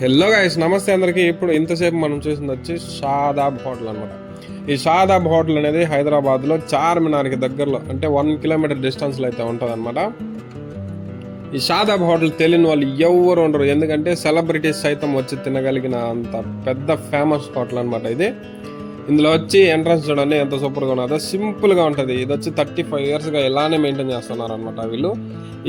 Hello guys నమస్తే అందరికీ. ఇప్పుడు ఇంతసేపు మనం చూసింది వచ్చి షాదాబ్ హోటల్ అనమాట ఈ షాదాబ్ హోటల్ అనేది హైదరాబాద్లో చార్మినార్కి దగ్గరలో అంటే వన్ కిలోమీటర్ డిస్టెన్స్లో అయితే ఉంటుంది అనమాట ఈ షాదాబ్ హోటల్ తెలియని వాళ్ళు ఎవరు ఉండరు. ఎందుకంటే సెలబ్రిటీస్ సైతం వచ్చి తినగలిగిన అంత పెద్ద ఫేమస్ హోటల్ అనమాట ఇది. ఇందులో వచ్చి ఎంట్రన్స్ చూడండి ఎంత సూపర్గా ఉన్నదో సింపుల్గా ఉంటుంది. ఇది వచ్చి థర్టీ ఫైవ్ ఇయర్స్గా ఇలానే మెయింటైన్ చేస్తున్నారు అనమాట వీళ్ళు.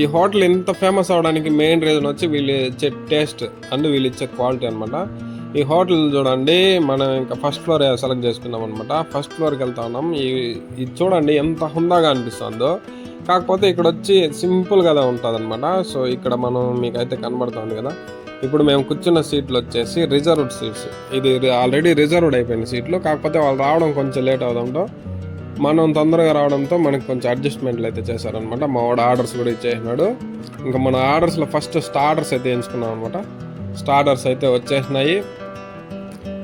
ఈ హోటల్ ఇంత ఫేమస్ అవడానికి మెయిన్ రీజన్ వచ్చి వీళ్ళు ఇచ్చే టేస్ట్ అండ్ వీళ్ళు ఇచ్చే క్వాలిటీ అనమాట ఈ హోటల్ చూడండి మనం ఇంకా ఫస్ట్ ఫ్లోర్ సెలెక్ట్ చేసుకున్నాం అనమాట ఫస్ట్ ఫ్లోర్కి వెళ్తా ఉన్నాం. ఈ ఇది చూడండి ఎంత హుందాగా అనిపిస్తుందో. కాకపోతే ఇక్కడ వచ్చి సింపుల్గా ఉంటుంది అనమాట సో ఇక్కడ మనం మీకైతే కనబడుతుంది కదా ఇప్పుడు మేము కూర్చున్న సీట్లు వచ్చేసి రిజర్వ్డ్ సీట్స్. ఇది ఆల్రెడీ రిజర్వ్డ్ అయిపోయిన సీట్లు. కాకపోతే వాళ్ళు రావడం కొంచెం లేట్ అవడంతో మనం తొందరగా రావడంతో మనకి కొంచెం అడ్జస్ట్మెంట్లు అయితే చేశారనమాట మా వాడు ఆర్డర్స్ కూడా ఇచ్చేసినాడు. ఇంకా మన ఆర్డర్స్లో ఫస్ట్ స్టార్టర్స్ అయితే ఎంచుకున్నాం అనమాట స్టార్టర్స్ అయితే వచ్చేసినాయి.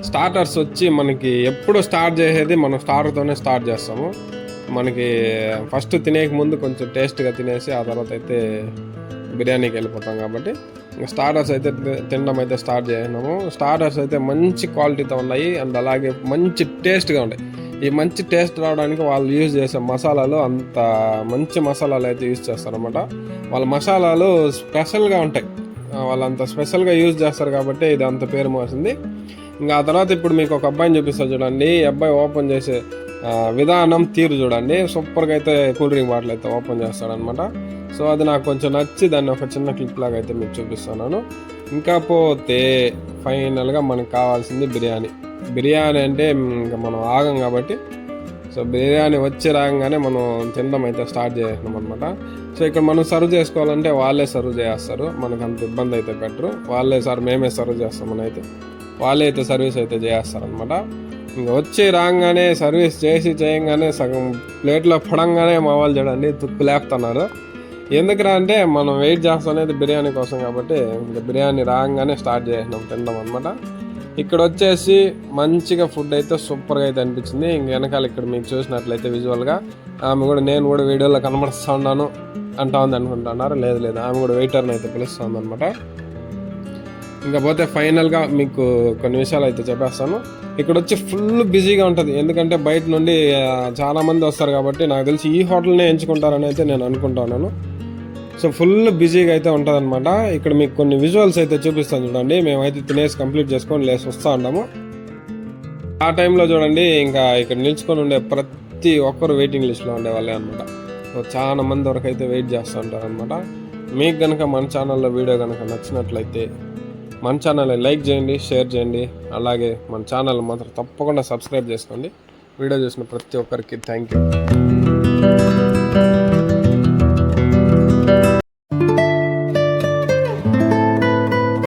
స్టార్టర్స్ వచ్చి మనకి ఎప్పుడు స్టార్ట్ చేసేది మనం స్టార్టర్తోనే స్టార్ట్ చేస్తాము. మనకి ఫస్ట్ తినేక ముందు కొంచెం టేస్ట్గా తినేసి ఆ తర్వాత అయితే బిర్యానీకి వెళ్ళిపోతాం కాబట్టి స్టార్టర్స్ అయితే తినడం అయితే స్టార్ట్ చేసినాము. స్టార్టర్స్ అయితే మంచి క్వాలిటీతో ఉన్నాయి. అండ్ అలాగే మంచి టేస్ట్గా ఉన్నాయి ఈ మంచి టేస్ట్ రావడానికి వాళ్ళు యూజ్ చేసే మసాలాలు అంత మంచి మసాలాలు అయితే యూజ్ చేస్తారనమాట వాళ్ళ మసాలాలు స్పెషల్గా ఉంటాయి. ఆ, వాళ్ళు అంత స్పెషల్గా యూజ్ చేస్తారు కాబట్టి ఇది అంత పేరు మోసింది. ఇంకా ఆ తర్వాత ఇప్పుడు మీకు ఒక అబ్బాయిని చూపిస్తా చూడండి. ఈ అబ్బాయి ఓపెన్ చేసే విధానం తీరు చూడండి. సూపర్గా అయితే కూల్ డ్రింక్ బాటిల్ అయితే ఓపెన్ చేస్తాడనమాట సో అది నాకు కొంచెం నచ్చి దాన్ని ఒక చిన్న క్లిప్ లాగా అయితే మీకు చూపిస్తున్నాను. ఇంకా పోతే ఫైనల్గా మనకు కావాల్సింది బిర్యానీ. బిర్యానీ అంటే ఇంకా మనం ఆగం కాబట్టి. సో బిర్యానీ వచ్చి రాగానే మనం తినడం అయితే స్టార్ట్ చేసినాం అనమాట సో ఇక్కడ మనం సర్వ్ చేసుకోవాలంటే వాళ్ళే సర్వ్ చేస్తారు. మనకు అంత ఇబ్బంది అయితే పెట్టరు. వాళ్ళే సార్ మేమే సర్వ్ చేస్తామని అయితే వాళ్ళే అయితే సర్వీస్ అయితే చేస్తారనమాట ఇంకా వచ్చి రాగానే సర్వీస్ చేసి చేయంగానే సగం ప్లేట్లో పడంగానే మా వాళ్ళు చూడండి తుక్కు లేపుతున్నారు. ఎందుకురా అంటే మనం వెయిట్ చేస్తానేది బిర్యానీ కోసం కాబట్టి ఇంకా బిర్యానీ రాగానే స్టార్ట్ చేసినాం తినడం అనమాట ఇక్కడ వచ్చేసి మంచిగా ఫుడ్ అయితే సూపర్గా అయితే అనిపించింది. ఇంక వెనకాల ఇక్కడ మీకు చూసినట్లయితే విజువల్గా ఆమె కూడా నేను కూడా వీడియోలో కనబడుస్తూ ఉన్నాను అంటా ఉంది అనుకుంటున్నారు. లేదు లేదు ఆమె కూడా వెయిటర్ని అయితే పిలుస్తుంది అనమాట ఇంకా పోతే ఫైనల్గా మీకు కొన్ని విషయాలు అయితే చెప్పేస్తాను. ఇక్కడ వచ్చి ఫుల్ బిజీగా ఉంటుంది. ఎందుకంటే బయట నుండి చాలామంది వస్తారు కాబట్టి నాకు తెలిసి ఈ హోటల్నే ఎంచుకుంటారని అయితే నేను అనుకుంటున్నాను సో ఫుల్ బిజీగా అయితే ఉంటుంది అనమాట ఇక్కడ మీకు కొన్ని విజువల్స్ అయితే చూపిస్తాను చూడండి. మేమైతే తినేసి కంప్లీట్ చేసుకొని లేసి వస్తూ ఉన్నాము. ఆ టైంలో చూడండి ఇంకా ఇక్కడ నిల్చుకొని ఉండే ప్రతి ఒక్కరు వెయిటింగ్ లిస్ట్లో ఉండేవాళ్ళే అనమాట సో చాలా మంది వరకు అయితే వెయిట్ చేస్తూ ఉంటారు అనమాట మీకు కనుక మన ఛానల్లో వీడియో కనుక నచ్చినట్లయితే మన ఛానల్ని లైక్ చేయండి షేర్ చేయండి. అలాగే మన ఛానల్ మాత్రం తప్పకుండా సబ్స్క్రైబ్ చేసుకోండి. వీడియో చూసిన ప్రతి ఒక్కరికి థ్యాంక్ యూ.